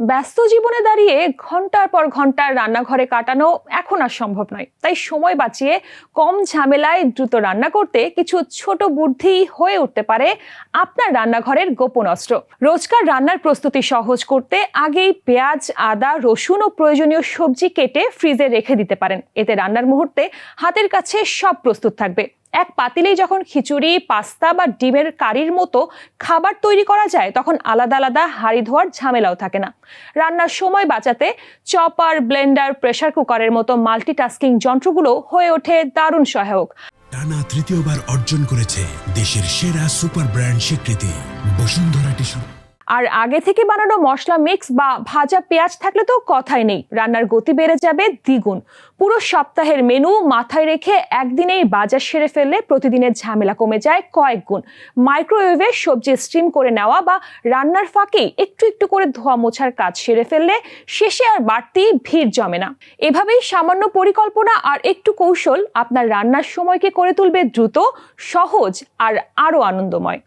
ব্যস্ত জীবনে দাঁড়িয়ে ঘণ্টার পর ঘণ্টার রান্নাঘরে কাটানো এখন আর সম্ভব নয়। তাই সময় বাঁচিয়ে কম ঝামেলায় দ্রুত রান্না করতে কিছু ছোট বুদ্ধি হয়ে উঠতে পারে আপনার রান্নাঘরের গোপন অস্ত্র। রোজকার রান্নার প্রস্তুতি সহজ করতে আগেই পেঁয়াজ, আদা, রসুন ও প্রয়োজনীয় সবজি কেটে ফ্রিজে রেখে দিতে পারেন। এতে রান্নার মুহূর্তে হাতের কাছে সব প্রস্তুত থাকবে। এক পাতিলেই যখন খিচুড়ি, পাস্তা বা ডিমের কারির মতো খাবার তৈরি করা যায়, তখন আলাদা আলাদা হাঁড়ি ধোয়ার ঝামেলাও থাকে না। রান্নার সময় বাঁচাতে চপার, ব্লেন্ডার, প্রেসার কুকারের মতো মাল্টিটাস্কিং যন্ত্রগুলো হয়ে ওঠে দারুণ সহায়ক। টানা তৃতীয়বার অর্জন করেছে দেশের সেরা সুপার ব্র্যান্ড স্বীকৃতি, বসুন্ধরা টিস্যু। আর আগে থেকে বানানো মশলা মিক্স বা ভাজা পেঁয়াজ থাকলে তো কথাই নেই। রান্নার গতি বেড়ে যাবে দ্বিগুণ। পুরো সপ্তাহের মেনু মাথায় রেখে একদিনেই বাজার সেরে ফেললে প্রতিদিনের ঝামেলা কমে যায় কয়েক গুণ। মাইক্রোওয়েভে সবজি স্টিম করে নেওয়া বা রান্নার ফাঁকেই একটু একটু করে ধোয়া মোছার কাজ সেরে ফেললে শেষে আর বাড়তি ভিড় জমে না। এভাবেই সামান্য পরিকল্পনা আর একটু কৌশল আপনার রান্নার সময়কে করে তুলবে দ্রুত, সহজ আর আরও আনন্দময়।